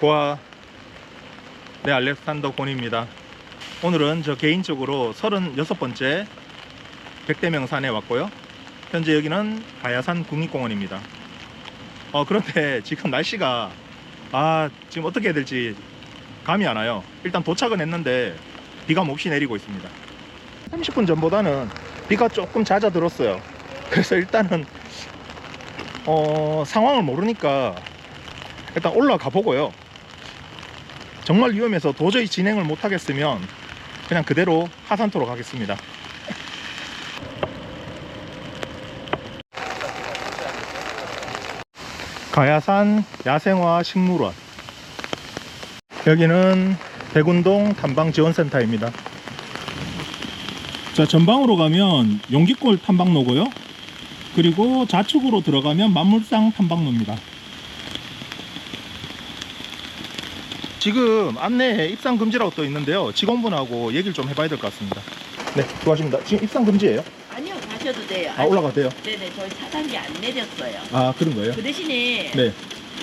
고아 네 알렉산더 곤입니다. 오늘은 저 개인적으로 36번째 백대명산에 왔고요. 현재 여기는 가야산 국립공원입니다. 어 그런데 지금 날씨가 아 지금 어떻게 해야 될지 감이 안 와요. 일단 도착은 했는데 비가 몹시 내리고 있습니다. 30분 전보다는 비가 조금 잦아들었어요. 그래서 일단은 어, 상황을 모르니까 일단 올라가 보고요. 정말 위험해서 도저히 진행을 못 하겠으면 그냥 그대로 하산토로 가겠습니다. 가야산 야생화 식물원 여기는 백운동 탐방지원센터입니다. 자 전방으로 가면 용기골 탐방로고요. 그리고 좌측으로 들어가면 만물상 탐방로입니다. 지금 안내에 입상 금지라고 떠 있는데요. 직원분하고 얘기를 좀 해봐야 될 것 같습니다. 네, 수고하십니다. 지금 입상 금지예요? 아니요 가셔도 돼요. 아, 올라가도 돼요? 네네 저희 차단기 안 내렸어요. 아, 그런 거예요? 그 대신에 네.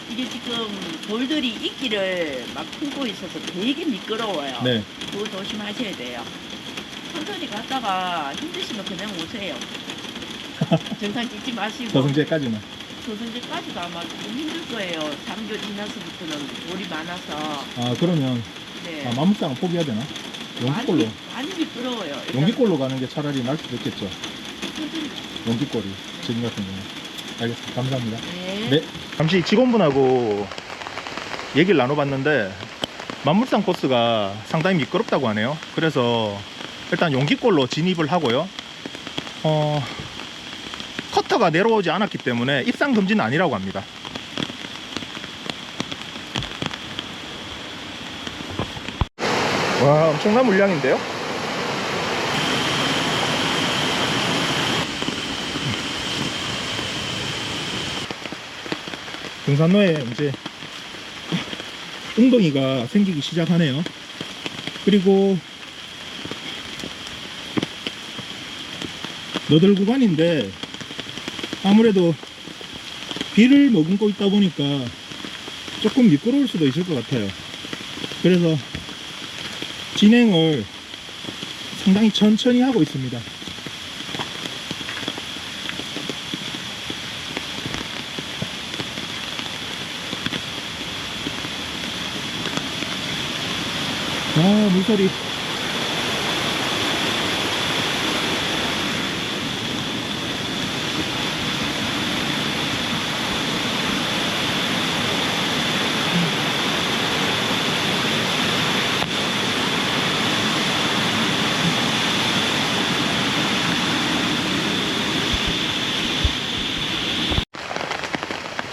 이게 지금 돌들이 이끼를 막 품고 있어서 되게 미끄러워요. 네. 그거 조심하셔야 돼요. 천천히 갔다가 힘드시면 그냥 오세요. 정상 찍지 마시고 저승제까지는. 조선제까지도 아마 좀 힘들 거예요. 3교 지나서부터는 돌이 많아서 아, 그러면 네. 아, 만물상은 포기해야 되나? 용기골로. 많이, 많이 미끄러워요. 일단 용기골로 가는 게 차라리 날 수도 있겠죠. 천천히. 용기골이. 지금 같은 경우. 알겠습니다. 감사합니다. 네. 네. 잠시 직원분하고 얘기를 나눠봤는데 만물상 코스가 상당히 미끄럽다고 하네요. 그래서 일단 용기골로 진입을 하고요. 어, 커터가 내려오지 않았기 때문에 입상 금지는 아니라고 합니다. 와, 엄청난 물량인데요? 등산로에 이제 웅덩이가 생기기 시작하네요. 그리고 너덜 구간인데 아무래도 비를 머금고 있다 보니까 조금 미끄러울 수도 있을 것 같아요. 그래서 진행을 상당히 천천히 하고 있습니다. 아, 물소리.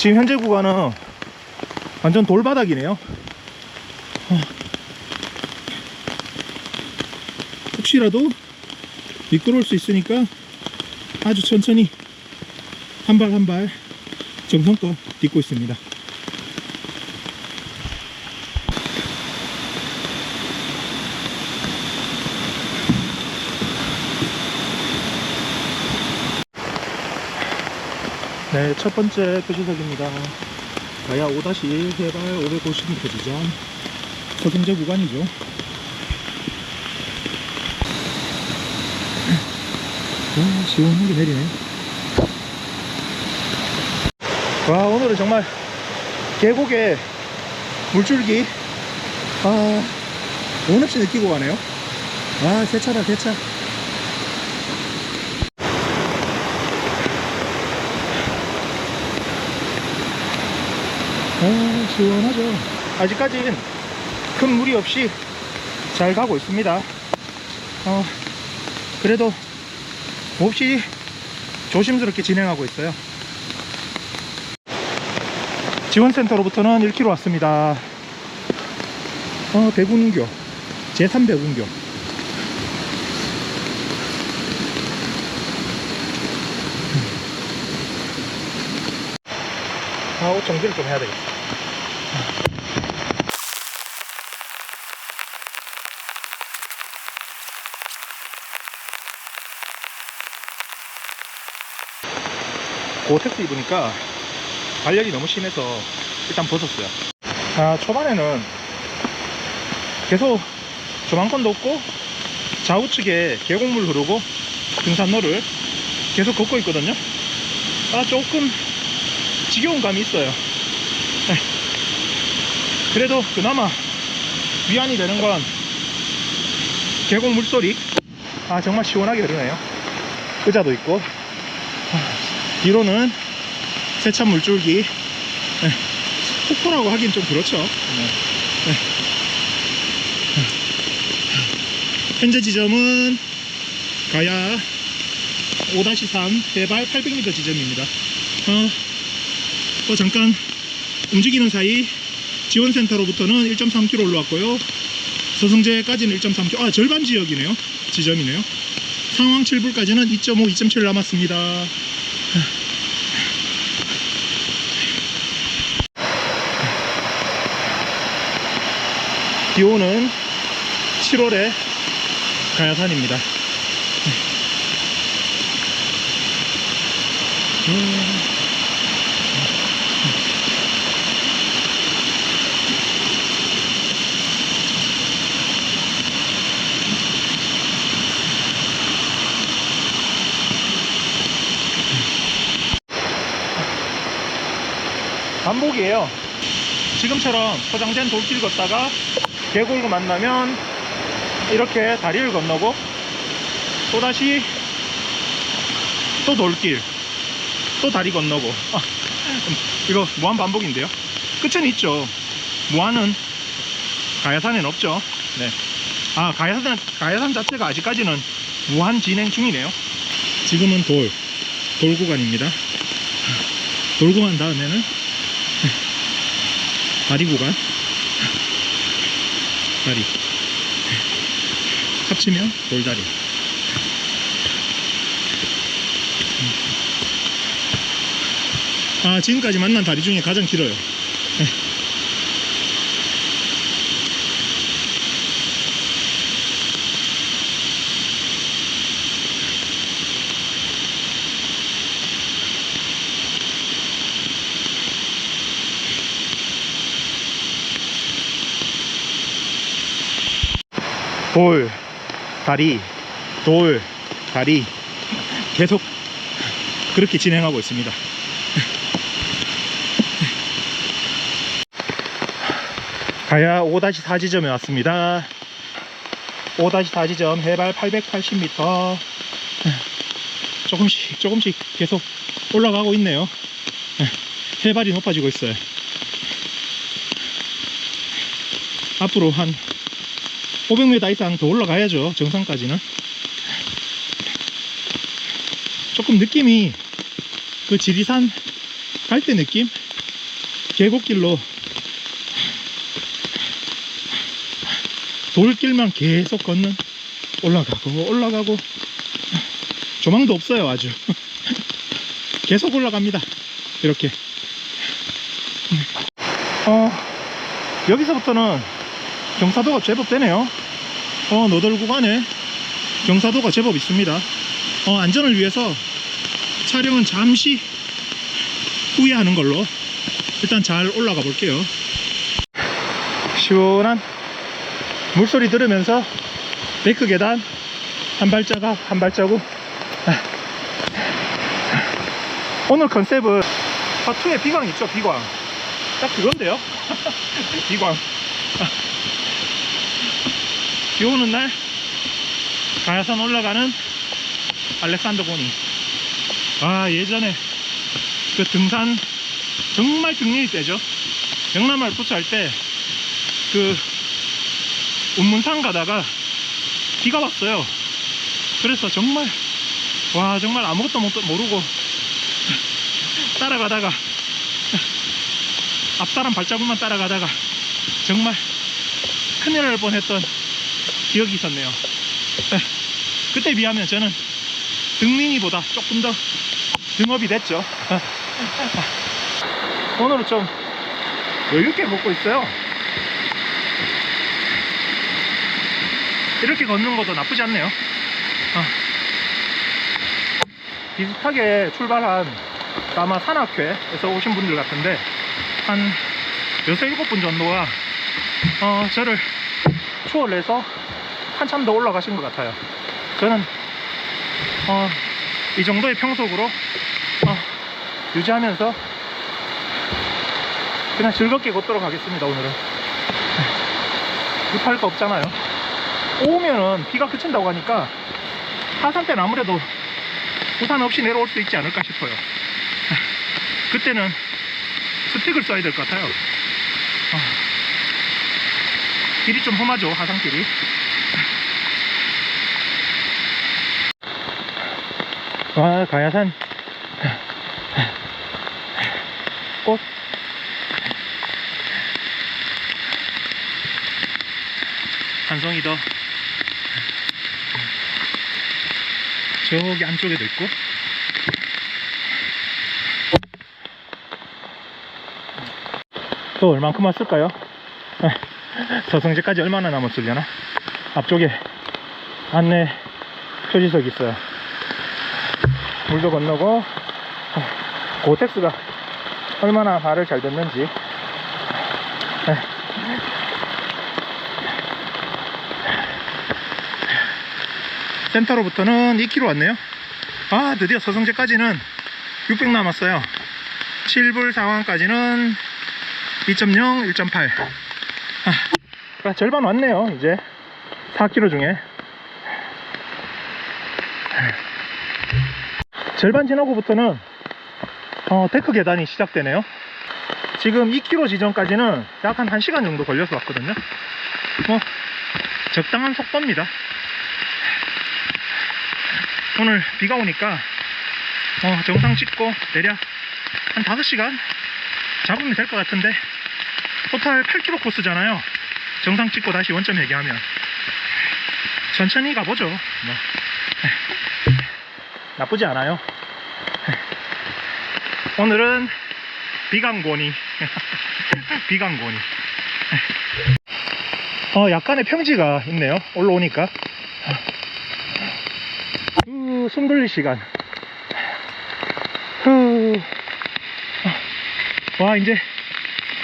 지금 현재 구간은 완전 돌바닥이네요. 어. 혹시라도 미끄러울 수 있으니까 아주 천천히 한 발 한 발 정성껏 딛고 있습니다. 네, 첫 번째 표시석입니다. 가야 5-1 해발 550m 지점 서승제 구간이죠. 와, 시원하게 내리네. 와, 오늘은 정말 계곡에 물줄기, 아, 온 없이 느끼고 가네요. 아, 세차다, 세차. 아, 시원하죠. 아직까지는 큰 무리 없이 잘 가고 있습니다. 어, 그래도 몹시 조심스럽게 진행하고 있어요. 지원센터로부터는 1km 왔습니다. 어, 백운교. 제3백운교. 아, 옷 정비를 좀 해야 되겠다. 고텍스 입으니까 발열이 너무 심해서 일단 벗었어요. 아, 초반에는 계속 조망권도 없고 좌우측에 계곡물 흐르고 등산로를 계속 걷고 있거든요. 아, 조금 지겨운 감이 있어요. 네. 그래도 그나마 위안이 되는 건 계곡 물소리. 아, 정말 시원하게 흐르네요. 의자도 있고. 아, 뒤로는 세찬 물줄기. 네. 폭포라고 하긴 좀 그렇죠. 네. 네. 현재 지점은 가야 5-3 해발 800m 지점입니다. 어, 또 잠깐 움직이는 사이 지원센터로부터는 1.3km 올라왔고요. 서성제까지는 1.3km, 아 절반 지역이네요. 지점이네요. 상황 7불까지는 2.5, 2.7 남았습니다. 기온은 7월에 가야산입니다. 음. 반복이에요. 지금처럼 포장된 돌길 걷다가 계곡을 만나면 이렇게 다리를 건너고 또다시 또 돌길 또 다리 건너고. 아, 이거 무한 반복인데요. 끝은 있죠. 무한은 가야산엔 없죠. 네. 아 가야산, 가야산 자체가 아직까지는 무한 진행 중이네요. 지금은 돌, 돌 구간입니다. 돌 구간 다음에는 다리 구간? 다리. 합치면 돌다리. 아 지금까지 만난 다리 중에 가장 길어요 돌, 다리, 돌, 다리 계속 그렇게 진행하고 있습니다. 가야 5-4 지점에 왔습니다. 5-4 지점 해발 880m 조금씩 조금씩 계속 올라가고 있네요. 해발이 높아지고 있어요. 앞으로 한 500m 이상 더 올라가야죠 정상까지는. 조금 느낌이 그 지리산 갈 때 느낌? 계곡길로 돌길만 계속 걷는 올라가고 올라가고. 조망도 없어요 아주. 계속 올라갑니다 이렇게. 어 여기서부터는 경사도가 제법 되네요. 어, 너덜 구간에 경사도가 제법 있습니다. 어, 안전을 위해서 촬영은 잠시 후에 하는 걸로 일단 잘 올라가 볼게요. 시원한 물소리 들으면서 데크 계단 한 발자국 한 발자국 아. 오늘 컨셉은 파투의 비광 있죠 비광 딱 그건데요 비광 비 오는 날 가야산 올라가는 알렉산더 고니. 아 예전에 그 등산 정말 등린이 때죠. 영남을 부츠할 때 그 운문산 가다가 비가 왔어요. 그래서 정말 와 정말 아무것도 못- 모르고 따라가다가 앞사람 발자국만 따라가다가 정말 큰일 날 뻔했던 기억이 있었네요. 네, 그때 비하면 저는 등민이보다 조금 더 등업이 됐죠. 오늘은 좀 여유있게 걷고 있어요. 이렇게 걷는 것도 나쁘지 않네요. 아. 비슷하게 출발한 아마 산악회에서 오신 분들 같은데 한 여섯 일곱 분 정도가 어, 저를 추월해서 한참 더 올라가신 것 같아요. 저는 어, 이 정도의 평속으로 어, 유지하면서 그냥 즐겁게 걷도록 하겠습니다. 오늘은 급할 거 없잖아요. 오면은 비가 그친다고 하니까 하산 때는 아무래도 우산 없이 내려올 수 있지 않을까 싶어요. 그때는 스틱을 써야 될 것 같아요. 아, 길이 좀 험하죠, 하산길이. 와, 가야산. 꽃. 한 송이 더. 저기 안쪽에도 있고. 또 얼만큼 왔을까요? 저성지까지 얼마나 남았으려나? 앞쪽에 안내 표지석이 있어요. 물도 건너고 고텍스가 얼마나 말을 잘 듣는지 센터로부터는 2km 왔네요. 아 드디어 서성제까지는 600 남았어요. 7불 상황까지는 2.0, 1.8. 아, 절반 왔네요, 이제. 4km 중에. 절반 지나고부터는 어, 데크 계단이 시작되네요. 지금 2km 지점까지는 약 한 1시간 정도 걸려서 왔거든요. 뭐, 적당한 속도입니다. 오늘 비가 오니까 어, 정상 찍고 대략 한 5시간 잡으면 될 것 같은데 토탈 8km 코스잖아요. 정상 찍고 다시 원점 회귀하면 천천히 가보죠. 뭐. 나쁘지 않아요. 오늘은 비강고니 비강고니 어, 약간의 평지가 있네요. 올라오니까 후, 숨 돌릴 시간 후. 와 이제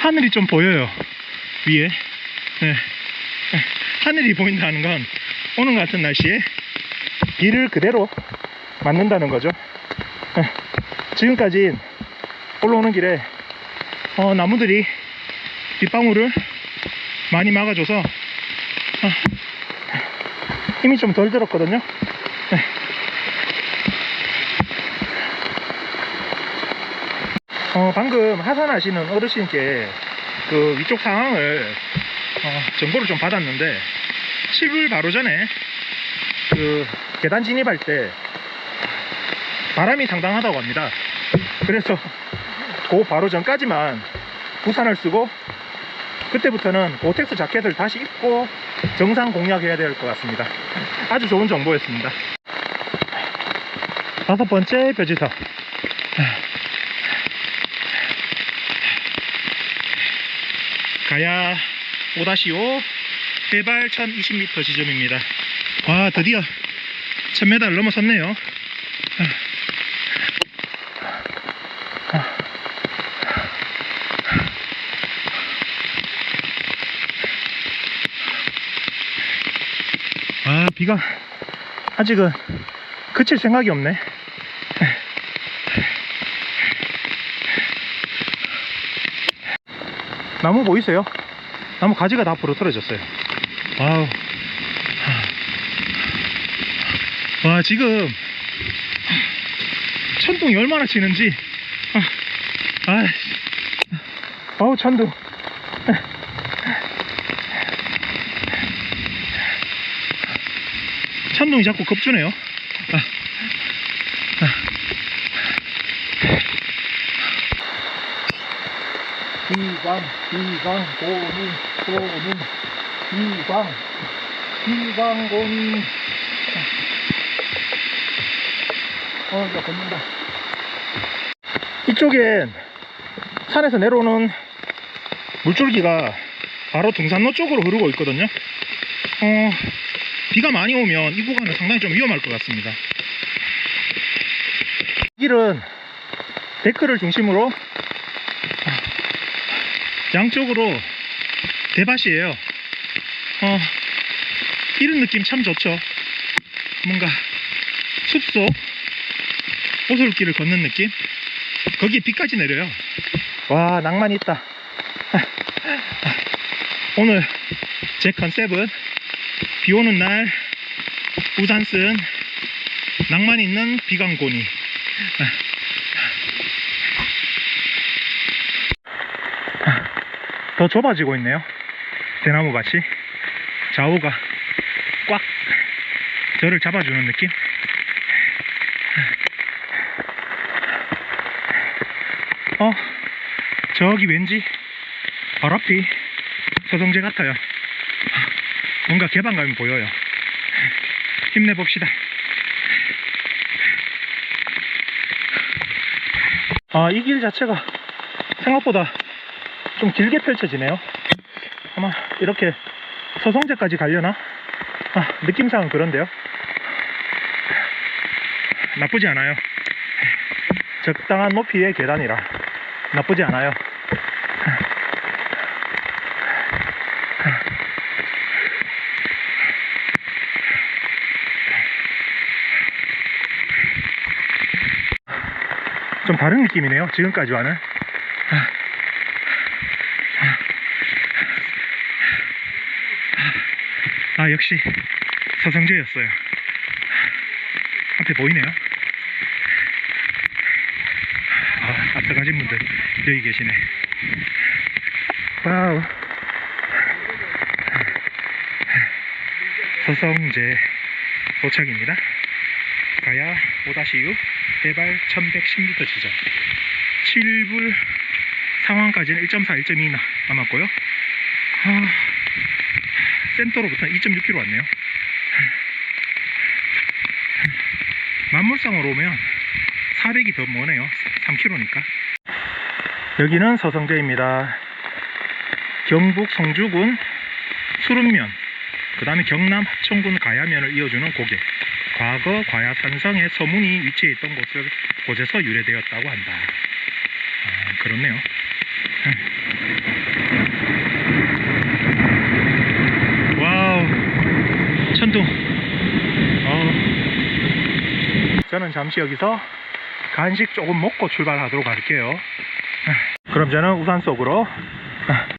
하늘이 좀 보여요 위에 네. 하늘이 보인다는 건 오늘 같은 날씨에 길을 그대로 맞는다는 거죠 네. 지금까지 올라오는 길에 어, 나무들이 빗방울을 많이 막아줘서 어, 힘이 좀 덜 들었거든요 네. 어, 방금 하산하시는 어르신께 그 위쪽 상황을 어, 정보를 좀 받았는데 10일 바로 전에 그 계단 진입할 때 바람이 상당하다고 합니다. 그래서 그 바로 전까지만 우산을 쓰고 그때부터는 고텍스 자켓을 다시 입고 정상 공략해야 될 것 같습니다. 아주 좋은 정보였습니다. 다섯 번째 표지석. 가야 5-5 해발 1020m 지점입니다. 와 드디어 1000m를 넘어섰네요. 아 비가 아직은 그칠 생각이 없네. 나무 보이세요? 나무 가지가 다 부러뜨려졌어요. 와우. 와, 지금 천둥이 얼마나 치는지. 아, 아, 아우, 천둥. 천둥이 자꾸 겁주네요. 아, 비광, 비광, 고니, 고니, 비광, 비광, 고니. 어, 이제 걷는다. 이쪽엔 산에서 내려오는 물줄기가 바로 등산로 쪽으로 흐르고 있거든요. 어, 비가 많이 오면 이 구간은 상당히 좀 위험할 것 같습니다. 이 길은 데크를 중심으로 양쪽으로 대밭이에요. 어, 이런 느낌 참 좋죠. 뭔가 숲속 오솔길을 걷는 느낌? 거기에 비까지 내려요. 와, 낭만 있다. 오늘 제 컨셉은 비 오는 날 우산 쓴 낭만 있는 비강고니. 더 좁아지고 있네요. 대나무 밭이 좌우가 꽉 저를 잡아주는 느낌. 어, 저기 왠지 바로 앞이 서성제 같아요. 뭔가 개방감이 보여요. 힘내봅시다. 아, 이 길 자체가 생각보다 좀 길게 펼쳐지네요. 아마 이렇게 서성제까지 가려나? 아, 느낌상은 그런데요. 나쁘지 않아요. 적당한 높이의 계단이라 나쁘지 않아요. 좀 다른 느낌이네요. 지금까지와는. 아, 역시 서성제였어요. 앞에 보이네요. 아, 앞서 가신 분들 여기 계시네. 와우. 서성제 도착입니다. 가야 5-6 대발 1110m 지점. 7불 상황까지는 1.4, 1.2 남았고요. 아, 센터로부터 2.6km 왔네요. 만물상으로 오면 400이 더 머네요. 3km니까. 여기는 서성제입니다. 경북 성주군 수릉면, 그 다음에 경남 합천군 가야면을 이어주는 고개. 과거 과야산성의 서문이 위치해 있던 곳을, 곳에서 유래되었다고 한다. 아, 그렇네요. 와우, 천둥. 어. 저는 잠시 여기서 간식 조금 먹고 출발하도록 할게요. 그럼 저는 우산 속으로